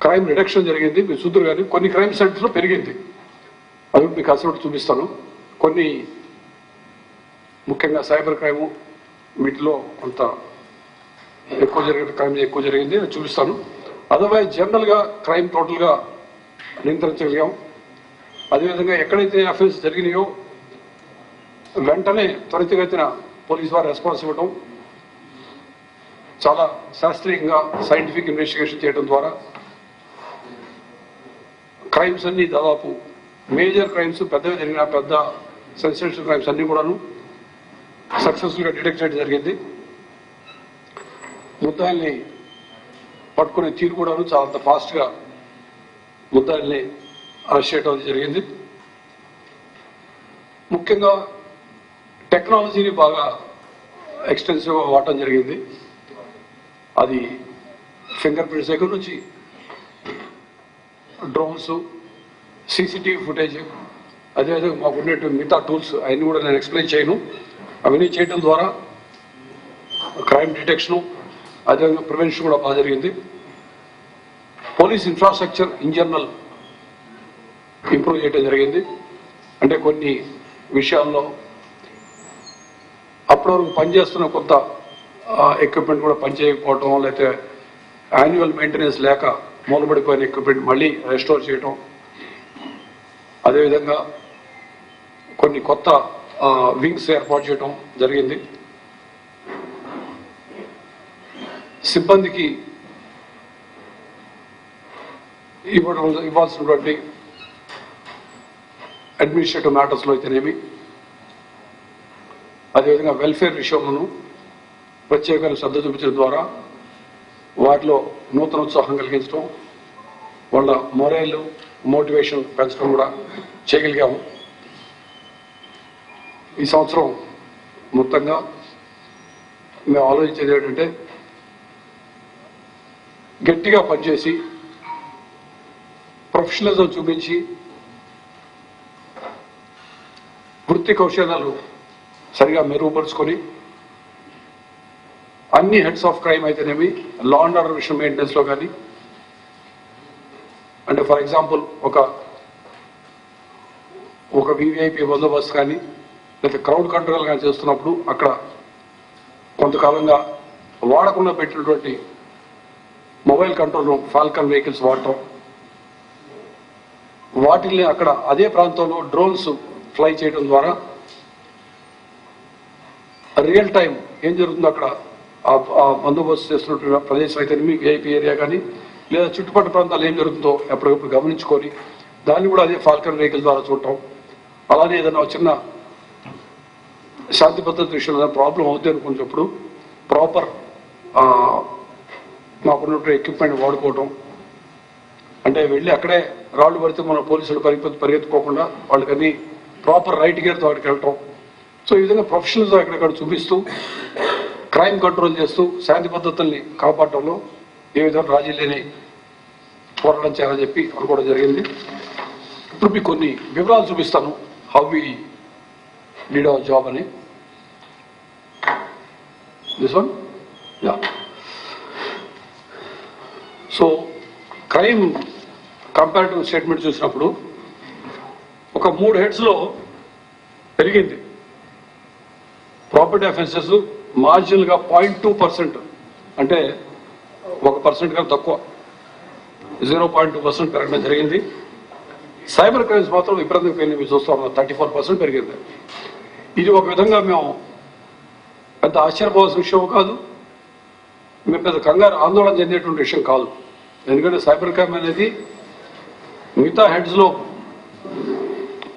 Crime reduction జరిగింది మీరు చూద్దరు కానీ కొన్ని క్రైమ్ సెంటర్స్లో పెరిగింది. అవి మీకు అసలు చూపిస్తాను. కొన్ని ముఖ్యంగా సైబర్ క్రైమ్ వీటిలో కొంత ఎక్కువ జరిగిన క్రైమ్ ఎక్కువ జరిగింది అది చూపిస్తాను. అదర్వైజ్ జనరల్గా క్రైమ్ టోటల్గా నియంత్రించగలిగాం. అదేవిధంగా ఎక్కడైతే అఫెన్స్ జరిగినాయో వెంటనే త్వరితగతిన పోలీసు వారు రెస్పాన్స్ ఇవ్వడం చాలా శాస్త్రీయంగా సైంటిఫిక్ ఇన్వెస్టిగేషన్ చేయడం ద్వారా క్రైమ్స్ అన్ని దాదాపు మేజర్ క్రైమ్స్ పెద్దగా జరిగిన పెద్ద సెన్సేషనల్ క్రైమ్స్ అన్ని కూడాను సక్సెస్ఫుల్గా డిటెక్ట్ చేయడం జరిగింది. ముద్దాయిల్ని పట్టుకునే తీరు కూడాను చాలా ఫాస్ట్గా ముద్దాయిల్ని అరెస్ట్ చేయడం జరిగింది. ముఖ్యంగా టెక్నాలజీని బాగా ఎక్స్టెన్సివ్గా వాడటం జరిగింది. అది ఫింగర్ ప్రింట్స్ దగ్గర నుంచి డ్రోన్స్ సీసీటీవీ ఫుటేజ్ అదేవిధంగా మాకు ఉన్నటువంటి మిగతా టూల్స్ అవన్నీ కూడా నేను ఎక్స్ప్లెయిన్ చేయను. అవన్నీ చేయడం ద్వారా క్రైమ్ డిటెక్షను అదేవిధంగా ప్రివెన్షన్ కూడా బాగా జరిగింది. Police infrastructure in general improve చేయడం జరిగింది. అంటే కొన్ని విషయాల్లో అప్పటి వరకు పనిచేస్తున్న కొంత ఎక్విప్మెంట్ కూడా పనిచేయకపోవటం లేకపోతే యాన్యువల్ మెయింటెనెన్స్ లేక మూలబడిపోయిన ఎక్విప్మెంట్ మళ్ళీ రెస్టోర్ చేయటం. అదేవిధంగా కొన్ని కొత్త వింగ్స్ ఏర్పాటు చేయటం జరిగింది. సిబ్బందికి ఇవ్వడం ఇవ్వాల్సినటువంటి అడ్మినిస్ట్రేటివ్ మ్యాటర్స్లో అయితేనేమి. అదేవిధంగా వెల్ఫేర్ విషయంలోనూ ప్రత్యేకంగా శ్రద్ధ చూపించడం ద్వారా వాటిలో నూతన ఉత్సాహం కలిగించడం వాళ్ళ మొరైల్ మోటివేషన్ పెంచడం కూడా చేయగలిగాము. ఈ సంవత్సరం మొత్తంగా మేము ఆలోచించేది ఏంటంటే గట్టిగా పనిచేసి ప్రొఫెషనలిజం చూపించి వృత్తి కౌశలాలు సరిగా మెరుగుపరుచుకొని అన్ని హెడ్స్ ఆఫ్ క్రైమ్ అయితేనేమి లా అండ్ ఆర్డర్ విషయం మెయింటెనెన్స్లో కానీ అంటే ఫర్ ఎగ్జాంపుల్ ఒక ఒక వివిఐపి బందోబస్తు కానీ లేదా క్రౌడ్ కంట్రోల్ కానీ చేస్తున్నప్పుడు అక్కడ కొంతకాలంగా వాడకుండా పెట్టినటువంటి mobile control room falcon vehicles వాడటం వాటిల్ని అక్కడ అదే ప్రాంతంలో డ్రోన్స్ ఫ్లై చేయడం ద్వారా రియల్ టైం ఏం జరుగుతుందో అక్కడ బందోబస్తు చేస్తున్నటువంటి ప్రదేశం అయితే విఐపి ఏరియా కానీ లేదా చుట్టుపక్కల ప్రాంతాలు ఏం జరుగుతుందో ఎప్పటికప్పుడు గమనించుకొని దాన్ని కూడా అదే ఫాల్కన్ వెహికల్ ద్వారా చూడటం. అలానే ఏదైనా ఒక చిన్న శాంతి భద్రత విషయంలో ప్రాబ్లం అవుతుంది అనుకున్నప్పుడు ప్రాపర్ మాకున్నటువంటి ఎక్విప్మెంట్ వాడుకోవటం. అంటే వెళ్ళి అక్కడే రాళ్ళు పడితే మన పోలీసులు పరిగెత్తు పరిగెత్తుకోకుండా వాళ్ళకన్నీ ప్రాపర్ రైట్ గేర్తో అక్కడికి వెళ్ళటం. సో ఈ విధంగా ప్రొఫెషనల్స్ అక్కడక్కడ చూపిస్తూ క్రైమ్ కంట్రోల్ చేస్తూ శాంతి భద్రతల్ని కాపాడటంలో ఏ విధంగా రాజీ లేని పోరాటం చేయాలని చెప్పి అనుకోవడం జరిగింది. ఇప్పుడు మీకు కొన్ని వివరాలు చూపిస్తాను. How we lead our job అని. This one ya so crime comparative statement చూసినప్పుడు ఒక మూడు హెడ్స్లో పెరిగింది. ప్రాపర్టీ అఫెన్సెస్ మార్జినల్గా పాయింట్ టూ పర్సెంట్ అంటే ఒక పర్సెంట్ కన్నా తక్కువ. జీరో పాయింట్ టూ పర్సెంట్ పెరగడం జరిగింది. సైబర్ క్రైమ్స్ మాత్రం విపరీతంగా పెరిగింది. మీరు చూస్తా ఉన్నారు. థర్టీ ఫోర్ పర్సెంట్ పెరిగింది. ఇది ఒక విధంగా మేము పెద్ద ఆశ్చర్యపోవాల్సిన విషయం కాదు. మేము పెద్ద కంగారు ఆందోళన చెందేటువంటి విషయం కాదు. ఎందుకంటే సైబర్ క్రైమ్ అనేది మిగతా హెడ్స్లో